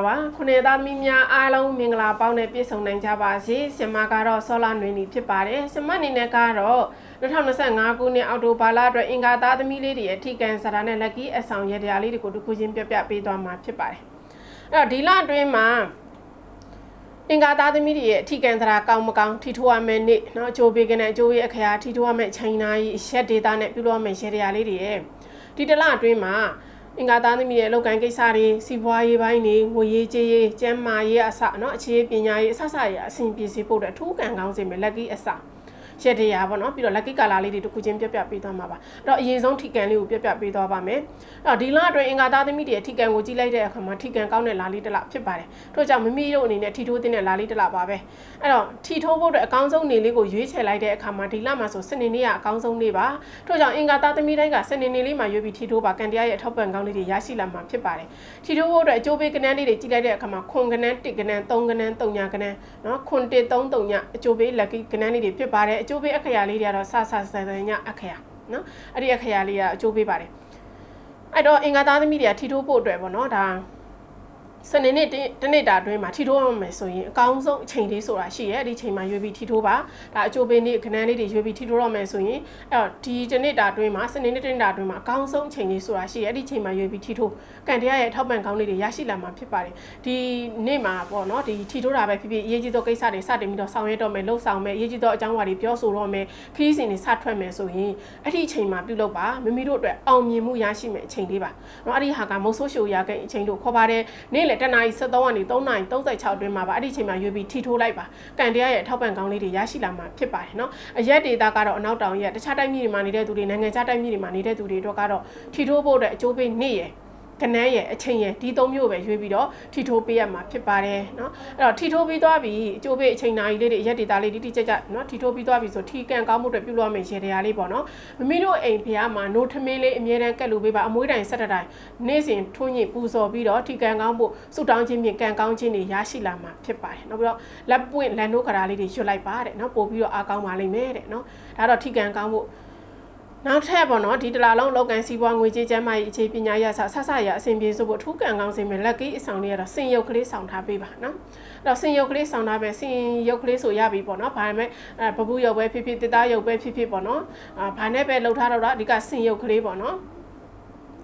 ပါခုနှစ်သားသမီးများအားလုံးမင်္ဂလာပေါင်းနဲ့ပြည့်စုံနိုင်ကြပါစေဆင်မကတော့ဆောလာနွေနီဖြစ်ပါတယ်ဆင်မအနေနဲ့ကတော့2025ခုနှစ်အောက်တိုဘာလအတွက်အင်္ဂါသားသမီးလေးတွေရဲ့ထိကန်စရာနဲ့လက်ကီးအဆောင်ရတရားလေးတွေကိုတစ်ခုချင်းပြပြပေးသွားမှာဖြစ်ပါတယ်အဲ့တော့ဒီလအတွင်းမှာအင်္ဂါသားသမီးတွေရဲ့အထီးကန်စရာကောင်းမကောင်းထီထိုးရမယ်နေ့เนาะအကျိုးပေးကနေအကျိုးရဲ့အခရာထီထိုးရမယ်ချိန်နာကြီးရက်ဒေတာနဲ့ပြုလုပ်ရမယ်ရတရားလေးတွေရဲ့ဒီတစ်လအတွင်းမှာ အင်္ဂါသားသမီးရဲ့အလုပ်ကိုင်းကိစ္စတွေစီးပွားရေးပိုင်းတွေငွေရေးကြေးရေးကျန်းမာရေးအစနော်အခြေပညာရေးအစစရအဆင်ပြေစေဖို့အတွက်အထူးကံကောင်းစေမယ် lucky အစ။ ရက်တရားပေါ့နော်ပြီးတော့ lucky color လေးတွေတစ်ခုချင်းပြပြပေးသွားမှာပါအဲ့တော့အရင်ဆုံးထိကန်လေးကိုပြပြပေးသွားပါမယ်အဲ့တော့ဒီလအတွင်းအင်္ဂါသားသမီးတွေရဲ့ထိကန်ကိုကြည့်လိုက်တဲ့အခါမှာထိကန်ကောင်းတဲ့လာလေးတစ်လဖြစ်ပါတယ်ထို့ကြောင့်မမီတို့အနေနဲ့ထီထိုးတဲ့လာလေးတစ်လပါပဲအဲ့တော့ထီထိုးဖို့အတွက်အကောင်းဆုံးနေလေးကိုရွေးချယ်လိုက်တဲ့အခါမှာဒီလမှာဆိုစနေနေ့ကအကောင်းဆုံးနေ့ပါထို့ကြောင့်အင်္ဂါသားသမီးတိုင်းကစနေနေ့လေးမှာရွေးပြီးထီထိုးပါကန်တရားရဲ့အထောက်ပံ့ကောင်းလေးတွေရရှိလာမှာဖြစ်ပါတယ်ထီထိုးဖို့အတွက်အကျိုးပေးကနန်းလေးတွေကြည့်လိုက်တဲ့အခါမှာခွန်ကနန်းတစ်ကနန်းသုံးကနန်းသုံးညာကနန်းနော်ခွန်တစ်သုံးသုံးညာအကျိုးပေး lucky ကနန်းလေးတွေဖြစ်ပါတယ်အကျိုးပေးအခရာလေးတွေကတော့ဆဆဆဆညအခရာနော်အဲ့ဒီအခရာလေးကအကျိုးပေးပါတယ်အဲ့တော့အင်္ဂါသားသမီးတွေကထီထိုးဖို့အတွက်ပေါ့နော်ဒါ စနေနေ့တနေ့တာအတွင်းမှာထီထိုးရမယ်ဆိုရင်အကောင်းဆုံးအချိန်လေးဆိုတာရှိရဲ့ဒီချိန်မှာရွေးပြီးထီထိုးပါဒါအကျိုးပေးနေ့ခဏန်းလေးတွေရွေးပြီးထီထိုးရမယ်ဆိုရင်အဲ့တော့ဒီတနေ့တာအတွင်းမှာစနေနေ့တနေ့တာအတွင်းမှာအကောင်းဆုံးအချိန်လေးဆိုတာရှိရဲ့ဒီချိန်မှာရွေးပြီးထီထိုးကန်တရားရဲ့အထောက်ပံ့ကောင်းလေးတွေရရှိလာမှာဖြစ်ပါတယ်ဒီနေ့မှာပေါ့နော်ဒီထီထိုးတာပဲဖြစ်ဖြစ်အရေးကြီးသောကိစ္စတွေစတင်ပြီးတော့ဆောင်ရွက်တော့မယ်လှုပ်ဆောင်မယ်အရေးကြီးသောအကြောင်းအရာတွေပြောဆိုတော့မယ်ခရီးစဉ်တွေစထွက်မယ်ဆိုရင်အဲ့ဒီအချိန်မှာပြုလုပ်ပါမိမိတို့အတွက်အောင်မြင်မှုရရှိမယ်အချိန်လေးပါနော်အဲ့ဒီဟာကမုတ်ဆိုးရှိုရကအချိန်တို့ခေါ်ပါတယ်နေ့လေတနာရီ73ကနေ3နာရီ36အတွင်းမှာပါအဲ့ဒီအချိန်မှာရွေးပြီးထီထိုးလိုက်ပါကန်တရားရဲ့အထောက်ပံ့ကောင်းလေးတွေရရှိလာမှာဖြစ်ပါတယ်နော်အရက်ဒေတာကတော့အနောက်တောင်ရက်တခြားတိုင်းပြည်တွေမှာနေတဲ့သူတွေနိုင်ငံခြားတိုင်းပြည်တွေမှာနေတဲ့သူတွေတို့ကတော့ထီထိုးဖို့အတွက်အကျိုးပေးနေ့ရယ် ကနန်းရဲ့အချိန်ရဲ့ဒီသုံးမျိုးပဲရွေးပြီးတော့ထီထိုးပေးရမှာဖြစ်ပါတယ်เนาะအဲ့တော့ထီထိုးပြီးသွားပြီအကျိုးပေးအချိန်နာရီလေးတွေရက်ဒေတာလေးတိတိကျကျเนาะထီထိုးပြီးသွားပြီဆိုထီကန်ကောင်းမှုတွေပြုလုပ်မယ်ရေတရားလေးပေါ့เนาะမမီတို့အိမ်ဖះမှာနိုးထမင်းလေးအမြဲတမ်းကက်လူပေးပါအမွှေးတိုင်ဆက်တတိုင်နေ့စဉ်ထွန်းညင်ပူဇော်ပြီးတော့ထီကန်ကောင်းဖို့ဆုတောင်းခြင်းဖြင့်ကန်ကောင်းခြင်းတွေရရှိလာမှာဖြစ်ပါတယ်เนาะပြီးတော့လက်ပွင့်လက်နိုးကရာလေးတွေရွတ်လိုက်ပါတဲ့เนาะပို့ပြီးတော့အားကောင်းပါလိမ့်မယ်တဲ့เนาะဒါတော့ထီကန်ကောင်းဖို့ နောက်ထပ်ပေါ့နော်ဒီတလာလုံးလောက်ကန်စီးပွားငွေကြေးကျန်းမာရေးအခြေပညာရဆဆဆရအဆင်ပြေဆိုဖို့ထူးကန်ကောင်းစေမယ်လက်ကီးအဆောင်လေးကတော့စင်ရုပ်ကလေးဆောင်ထားပေးပါနော်အဲ့တော့စင်ရုပ်ကလေးဆောင်ထားပဲစင်ရုပ်ကလေးဆိုရပြီပေါ့နော်ဘာမှအဲပပူရုပ်ပဲဖြစ်ဖြစ်တစ်သားရုပ်ပဲဖြစ်ဖြစ်ပေါ့နော်အာဘာနဲ့ပဲလှုပ်ထားတော့တာဒီကစင်ရုပ်ကလေးပေါ့နော်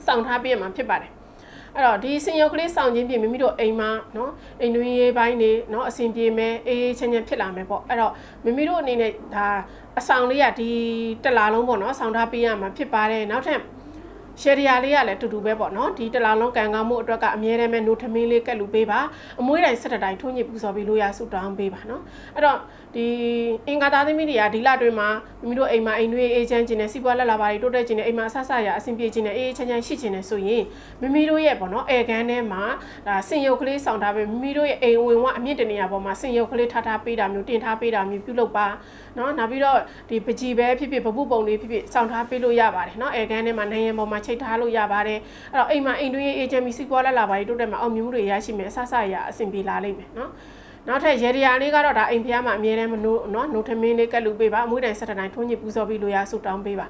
ဆောင်ထားပေးရမှာဖြစ်ပါတယ် အဲ့တော့ဒီဆင်ရုပ်ကလေးဆောင်ခြင်းဖြင့်မိမိတို့အိမ်မှာနော်အိမ်တွင်းရေးပိုင်းနေနော်အဆင်ပြေမယ်အေးအေးချမ်းချမ်းဖြစ်လာမယ်ပေါ့အဲ့တော့မိမိတို့အနေနဲ့ဒါအဆောင်လေးကဒီတစ်လားလုံးပေါ့နော်ဆောင်းထားပေးရမှာဖြစ်ပါတယ်နောက်ထပ် ရှယ်ရီယာလေးကလည်းတူတူပဲပေါ့နော်ဒီတလာလုံးကန်ကောင်းမှုအတွက်ကအမြဲတမ်းပဲနိုထမင်းလေးကက်လူပေးပါအမွှေးတိုင်ဆက်တတိုင်ထုံးညစ်ပူစော်ပြီးလို့ရဆုတောင်းပေးပါနော်အဲ့တော့ဒီအင်္ဂါသားသမီးတွေကဒီလတွင်မှာမိမိတို့အိမ်မှာအိမ်တွေအေးချမ်းခြင်းနဲ့စီးပွားလက်လာပါတွေတိုးတက်ခြင်းနဲ့အိမ်မှာဆဆရအဆင်ပြေခြင်းနဲ့အေးချမ်းချမ်းရှိခြင်းနဲ့ဆိုရင်မိမိတို့ရဲ့ပေါ့နော်အဲကန်ထဲမှာဒါစင်ရုပ်ကလေးဆောင်ထားပေးမိမိတို့ရဲ့အိမ်ဝင်ဝအမြင့်တနေရာပေါ်မှာစင်ရုပ်ကလေးထားထားပေးတာမျိုးတင်ထားပေးတာမျိုးပြုလုပ်ပါနော်နောက်ပြီးတော့ဒီပကြီးပဲဖြစ်ဖြစ်ပပုပုံလေးဖြစ်ဖြစ်ဆောင်ထားပေးလို့ရပါတယ်နော်အဲကန်ထဲမှာနိုင်ရန်ပေါ်မှာချိတ်ထားလို့ရပါတယ်အဲ့တော့အိမ်မှာအိမ်တွင်းအေးချမ်းပြီးစီးပွားလက်လာပါတွေတိုးတက်မှာအောင်မြင်မှုတွေရရှိမယ်ဆဆရအဆင်ပြေလာလိမ့်မယ်နော်နောက်ထပ်ရေဒီယာလေးကတော့ဒါအိမ်ဖျားမှာအမြဲတမ်းမနိုးနော်နိုးထမင်းလေးကက်လူပေးပါအမွှေးတိုင်ဆက်တိုင်းထွန်းညစ်ပူဇော်ပြီးလိုရဆုတောင်းပေးပါ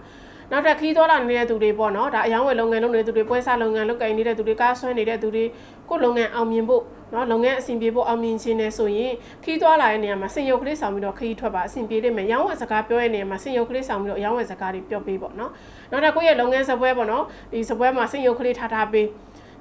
နောက်ထပ်ခီးသွားလာနေတဲ့သူတွေပေါ့နော်ဒါအယောင်းဝယ်လုပ်ငန်းလုပ်နေတဲ့သူတွေပွဲစားလုပ်ငန်းလုပ်ကိုင်နေတဲ့သူတွေကားဆွဲနေတဲ့သူတွေကိုလုပ်ငန်းအောင်မြင်ဖို့ နော်လုပ်ငန်းအဆင်ပြေဖို့အောင်မြင်ခြင်းနဲ့ဆိုရင်ခီးသွားလာတဲ့နေရာမှာစင်ရုပ်ကလေးဆောင်ပြီးတော့ခီးထွက်ပါအဆင်ပြေလိမ့်မယ်ရောင်းဝယ်စကားပြောတဲ့နေရာမှာစင်ရုပ်ကလေးဆောင်ပြီးတော့ရောင်းဝယ်စကားတွေပြောပေးပေါ့နော်နောက်ထပ်ကိုယ့်ရဲ့လုပ်ငန်းစပွဲပေါ့နော်ဒီစပွဲမှာစင်ရုပ်ကလေးထားထားပေး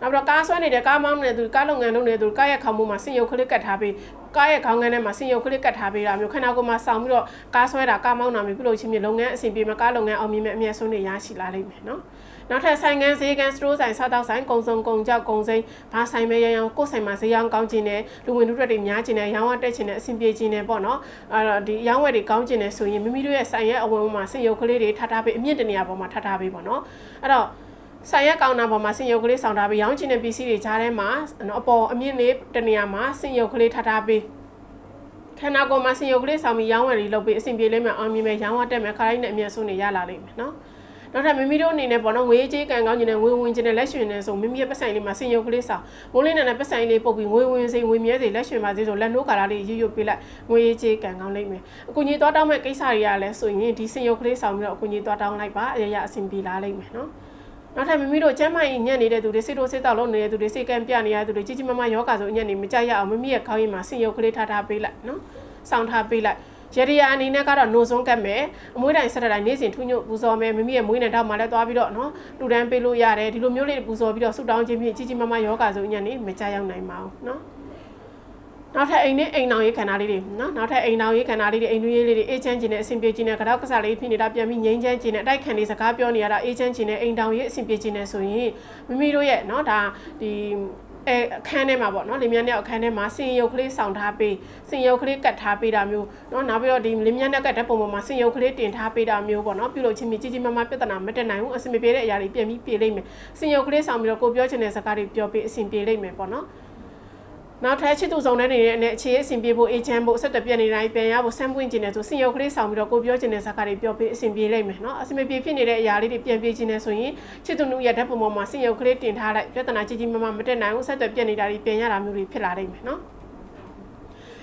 နောက်ပြီးတော့ကားဆွဲနေတဲ့ကားမောင်းနေတဲ့သူကားလုပ်ငန်းလုပ်နေတဲ့သူကားရဲ့ခေါင်းမိုးမှာစင်ရုပ်ကလေးကတ်ထားပေးကားရဲ့ခေါင်းငန်းထဲမှာစင်ရုပ်ကလေးကတ်ထားပေးတာမျိုးခဏကိုမှစောင်းပြီးတော့ကားဆွဲတာကားမောင်းတာမျိုးပြုလုပ်ချင်းမျိုးလုပ်ငန်းအဆင်ပြေမှာကားလုပ်ငန်းအောင်မြင်မဲ့အမြတ်ဆုံးတွေရရှိလာလိမ့်မယ်နော်နောက်ထပ်ဆိုင်ငန်းဈေးကန်စတိုးဆိုင်စားတောက်ဆိုင်ကုံစုံကုံကြောက်ကုံစိမ်းဘာဆိုင်ပဲရရောင်ကိုယ်ဆိုင်မှာဈေးရောင်းကောင်းခြင်းနဲ့လူဝင်လူထွက်တွေများခြင်းနဲ့ရောင်းဝတက်ခြင်းနဲ့အဆင်ပြေခြင်းနဲ့ပေါ့နော်အဲ့တော့ဒီရောင်းဝယ်တွေကောင်းခြင်းနဲ့ဆိုရင်မိမိတို့ရဲ့ဆိုင်ရဲ့အဝင်မှာစင်ရုပ်ကလေးတွေထားထားပေးအမြင့်တနေရာပေါ်မှာထားထားပေးပေါ့နော်အဲ့တော့ ဆိုင်ရက်ကောင်တာပေါ်မှာစင်ရုပ်ကလေးဆောင်ထားပြီးရောင်းချင်တဲ့ပစ္စည်းတွေကြားထဲမှာနော်အပေါ်အမြင့်လေးတနေရာမှာစင်ရုပ်ကလေးထားထားပြီးခန္ဓာကိုယ်မှာစင်ရုပ်ကလေးဆောင်ပြီးရောင်းဝယ်တွေလုပ်ပြီးအဆင်ပြေလိမ့်မယ်အောင်မြင်မယ်ရောင်းဝတက်မယ်ခါတိုင်းနဲ့အမြတ်ဆုံးတွေရလာလိမ့်မယ်နော်နောက်ထပ်မိမိတို့အနေနဲ့ပေါ့နော်ငွေကြေးကံကောင်းခြင်းနဲ့ငွေဝင်ခြင်းနဲ့လက်ရွှင်နေဆိုမိမိရဲ့ပတ်ဆိုင်လေးမှာစင်ရုပ်ကလေးဆောင်မိုးလေးနဲ့ပတ်ဆိုင်လေးပုတ်ပြီးငွေဝင်စေငွေမြဲစေလက်ရွှင်ပါစေဆိုလက်နိုးကာလာလေးရွရွပေးလိုက်ငွေကြေးကံကောင်းလိမ့်မယ်အကူကြီးသွားတောင်းမဲ့ကိစ္စတွေကလည်းဆိုရင်ဒီစင်ရုပ်ကလေးဆောင်ပြီးတော့အကူကြီးသွားတောင်းလိုက်ပါအရရအဆင်ပြေလာလိမ့်မယ်နော် နောက်ထပ်မိမိတို့ကျန်းမာရေးညံ့နေတဲ့သူတွေစိတ်တို့စိတ်တောက်လုံးနေတဲ့သူတွေစိတ်ကံပြနေရတဲ့သူတွေကြီးကြီးမားမားယောဂါဆိုညံ့နေမကြရအောင်မိမိရဲ့ခေါင်းရည်မှာဆင်ရုပ်ကလေးထားထားပေးလိုက်နော်စောင့်ထားပေးလိုက်ရရယာအနေနဲ့ကတော့နိုဆုံးကတ်မယ်အမွေးတိုင်းဆက်တဲ့တိုင်းနေ့စဉ်ထူးညွတ်ပူဇော်မယ်မိမိရဲ့မွေးနဲ့တောက်မှလည်းသွားပြီးတော့နော်တူတန်းပေးလို့ရတယ်ဒီလိုမျိုးလေးပူဇော်ပြီးတော့ဆုတောင်းခြင်းဖြင့်ကြီးကြီးမားမားယောဂါဆိုညံ့နေမကြရောက်နိုင်ပါဘူးနော် နောက်ထပ်အိမ်နဲ့အိမ်နောင်ရေးခန္ဓာလေးတွေနော်နောက်ထပ်အိမ်နောင်ရေးခန္ဓာလေးတွေအိမ်နွေးရေးလေးတွေအေးချမ်းခြင်းနဲ့အဆင်ပြေခြင်းနဲ့ကြောက်ကစားလေးဖြစ်နေတာပြန်ပြီးငြိမ်းချမ်းခြင်းနဲ့အတိုက်ခံလေးစကားပြောနေရတာအေးချမ်းခြင်းနဲ့အိမ်တောင်ရေးအဆင်ပြေခြင်းနဲ့ဆိုရင်မိမိတို့ရဲ့နော်ဒါဒီအဲအခန်းထဲမှာပေါ့နော်လင်းမြန်းတဲ့အခန်းထဲမှာစင်ရုပ်ကလေးဆောင်ထားပေးစင်ရုပ်ကလေးကတ်ထားပေးတာမျိုးနော်နောက်ပြီးတော့ဒီလင်းမြန်းတဲ့ကတ်တဲ့ပုံပေါ်မှာစင်ရုပ်ကလေးတင်ထားပေးတာမျိုးပေါ့နော်ပြုလုပ်ခြင်းမြကြီးကြီးမားမားပြဿနာမတက်နိုင်ဘူးအဆင်မပြေတဲ့အရာတွေပြန်ပြီးပြေလိမ့်မယ်စင်ရုပ်ကလေးဆောင်ပြီးတော့ကိုပြောချင်တဲ့စကားတွေပြောပေးအဆင်ပြေလိမ့်မယ်ပေါ့နော် နောက်ထပ်ချစ်သူဆောင်တဲ့နေတဲ့အနေအခြေအဆင်ပြေဖို့အေချမ်းဖို့ဆက်တပြက်နေတိုင်းပြန်ရဖို့ဆမ်ပွင့်ခြင်းနဲ့ဆိုစင်ရုပ်ကလေးဆောင်ပြီးတော့ကိုပြောခြင်းတဲ့စကားတွေပြောပြီးအဆင်ပြေလိမ့်မယ်နော်အဆင်မပြေဖြစ်နေတဲ့အရာလေးတွေပြန်ပြေခြင်းနဲ့ဆိုရင်ချစ်သူနုရဲ့ဓာတ်ပုံပေါ်မှာစင်ရုပ်ကလေးတင်ထားလိုက်ပြဿနာကြီးကြီးမားမားမတက်နိုင်ဘူးဆက်တပြက်နေတာတွေပြန်ရတာမျိုးတွေဖြစ်လာလိမ့်မယ်နော်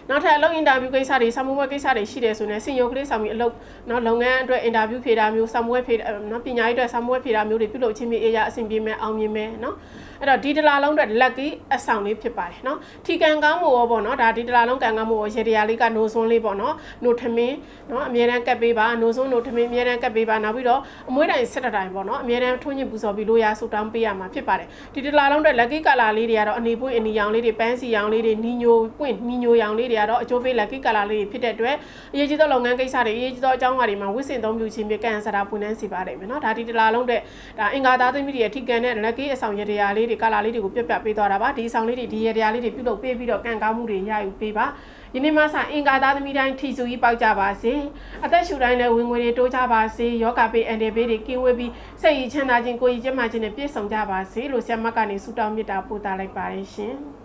နောက်ထပ်အလုပ်အင်တာဗျူးကိစ္စတွေဆာမွေးကိစ္စတွေရှိတယ်ဆိုရင်စင်ရုပ်ကလေးဆောင်ပြီးအလုပ်နော်လုပ်ငန်းအတွက်အင်တာဗျူးဖြေတာမျိုးဆာမွေးဖြေနော်ပညာရေးအတွက်ဆာမွေးဖြေတာမျိုးတွေပြုလုပ်ခြင်းမျိုးအေးရအဆင်ပြေမယ်အောင်မြင်မယ်နော်အဲ့တော့ဒီတလားလုံးအတွက်လက်ကီအဆောင်လေးဖြစ်ပါတယ်နော်ထီကန်ကောင်းမှုရောပေါ့နော်ဒါဒီတလားလုံးကန်ကောင်းမှုရောရေတရာလေးကနိုဆွန်းလေးပေါ့နော်နိုထမင်းနော်အမြဲတမ်းကပ်ပေးပါနိုဆွန်းနိုထမင်းအမြဲတမ်းကပ်ပေးပါနောက်ပြီးတော့အမွှေးတိုင်ဆက်တဲ့တိုင်ပေါ့နော်အမြဲတမ်းထွန်းညင်ပူဇော်ပြီးလို့ရဆူတောင်းပေးရမှာဖြစ်ပါတယ်ဒီတလားလုံးအတွက်လက်ကီကလာလေးတွေကတော့အနေပွင့်အနေရောင်လေးတွေပန်းစီရောင်လေးတွေနီညိုပွင့်နီညိုရောင်လေးတွေကတော့အကျိုးပေးလက်ကီကလာလေးတွေဖြစ်တဲ့အတွက်အရေးကြီးသောလုပ်ငန်းကိစ္စတွေအရေးကြီးသောအကြောင်းအရာတွေမှာဝိစင်သုံးပြုခြင်းပြကန်ဆရာပွင့်နှန်းစီပါတယ်မယ်နော်ဒါဒီတလားလုံးတဲ့ဒါအင်္ဂါသားသမီးတွေရဲ့ထိကန်တဲ့လက်ကီအဆောင်ရတရာလေးတွေကလာလေးတွေကိုပြတ်ပြပေးသွားတာပါဒီအဆောင်လေးတွေဒီရတရာလေးတွေပြုလုပ်ပေးပြီးတော့ကန်ကောင်းမှုတွေရယူပေးပါဒီနေ့မှစအင်္ဂါသားသမီးတိုင်းထီဆူကြီးပေါက်ကြပါစေအသက်ရှူတိုင်းလည်းဝင်ငွေတွေတိုးကြပါစေယောဂပေးအန်တယ်ပေးတွေကင်းဝေးပြီးစိတ်ရည်ချမ်းသာခြင်းကိုယ်ရည်ကျန်းမာခြင်းနဲ့ပြည့်စုံကြပါစေလို့ဆရာမကနေဆုတောင်းမေတ္တာပို့သလိုက်ပါတယ်ရှင်